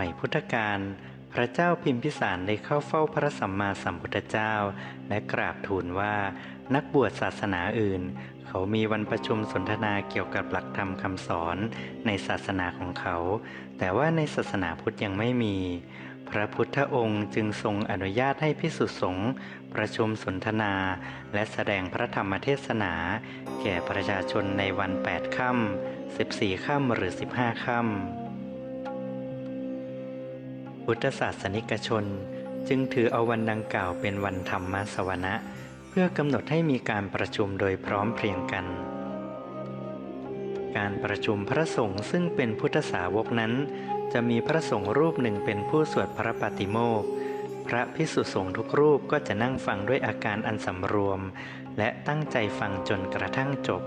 มัยพุทธกาลพระเจ้าพิมพิสารได้เข้าเฝ้าพระสัมมาสัมพุทธเจ้า และกราบทูลว่า นักบวชศาสนาอื่น เขามีวันประชุมสนทนาเกี่ยวกับหลักธรรมคำสอนในศาสนาของเขา แต่ว่าในศาสนาพุทธยังไม่มี พระพุทธองค์จึงทรงอนุญาตให้พิสุสงฆ์ประชุมสนทนา และแสดงพระธรรมเทศนา แก่ประชาชนในวัน 8 ค่ำ14 ค่ำหรือ 15 ค่ำ พุทธศาสนิกชน จึงถือเอาวันดังกล่าวเป็นวันธรรมสวนะ เพื่อกำหนดให้มีการประชุมโดยพร้อมเพรียงกัน การประชุมพระสงฆ์ซึ่งเป็นพุทธสาวกนั้น จะมีพระสงฆ์รูปหนึ่งเป็นผู้สวดพระปฏิโมกพระพิสุสงฆ์ทุกรูปก็จะนั่งฟังด้วยอาการอันสำรวม และตั้งใจฟังจนกระทั่งจบ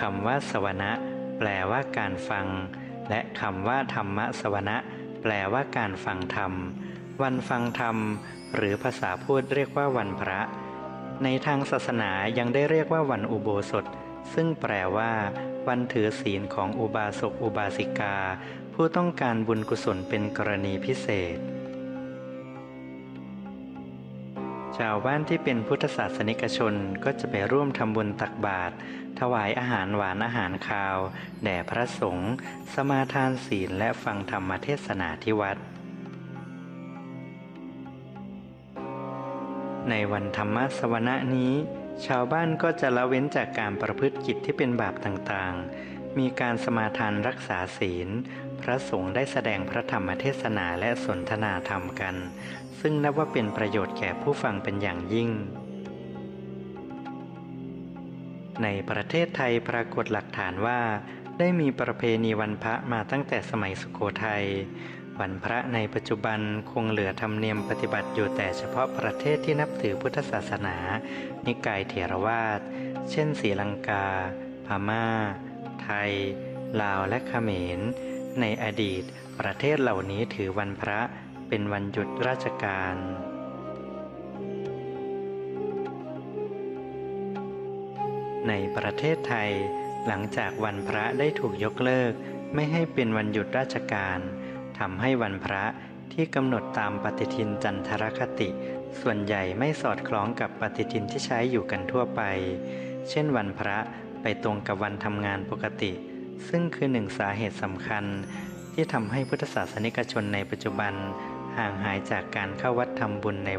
คำว่าสวนะแปลว่าการฟัง และคำว่าธรรมสวนะแปลว่าการฟังธรรม วันฟังธรรม หรือภาษาพูดเรียกว่าวันพระ ในทางศาสนายังได้เรียกว่าวันอุโบสถ ซึ่งแปลว่า วันถือศีลของอุบาสกอุบาสิกา ผู้ต้องการบุญกุศลเป็นกรณีพิเศษ ชาวบ้านที่เป็นพุทธศาสนิกชนก็จะไปร่วมทำบุญตักบาตรถวายอาหารหวานอาหารคาว แด่พระสงฆ์สมาทานศีลและฟังธรรมเทศนาที่วัด ในวันธรรมสวนะนี้ ชาวบ้านก็จะละเว้นจากการประพฤติกิจที่เป็นบาปต่างๆ มีการสมาทานรักษาศีล พระสงฆ์ได้แสดงพระธรรมเทศนาและสนทนาธรรมกัน ซึ่งนับว่าเป็นประโยชน์แก่ผู้ฟังเป็นอย่างยิ่ง ในประเทศไทยปรากฏหลักฐานว่า ได้มีประเพณีวันพระมาตั้งแต่สมัยสุโขทัยวันพระในปัจจุบันคงเหลือธรรมเนียมปฏิบัติอยู่แต่เฉพาะประเทศที่นับถือพุทธศาสนา นิกายเถรวาท เช่นศรีลังกา พม่า ไทย ลาวและเขมร ในอดีต ประเทศเหล่านี้ถือวันพระเป็นวันหยุดราชการ ในประเทศไทย หลังจากวันพระได้ถูกยกเลิก ไม่ให้เป็นวันหยุดราชการทำให้วันพระที่กำหนดตามปฏิทินจันทรคติ ส่วนใหญ่ไม่สอดคล้องกับปฏิทินที่ใช้อยู่กันทั่วไป เช่นวันพระไปตรงกับวันทำงานปกติ ซึ่งคือหนึ่งสาเหตุสำคัญ ที่ทำให้พุทธศาสนิกชนในปัจจุบันห่างหายจากการเข้าวัดทำบุญในวัน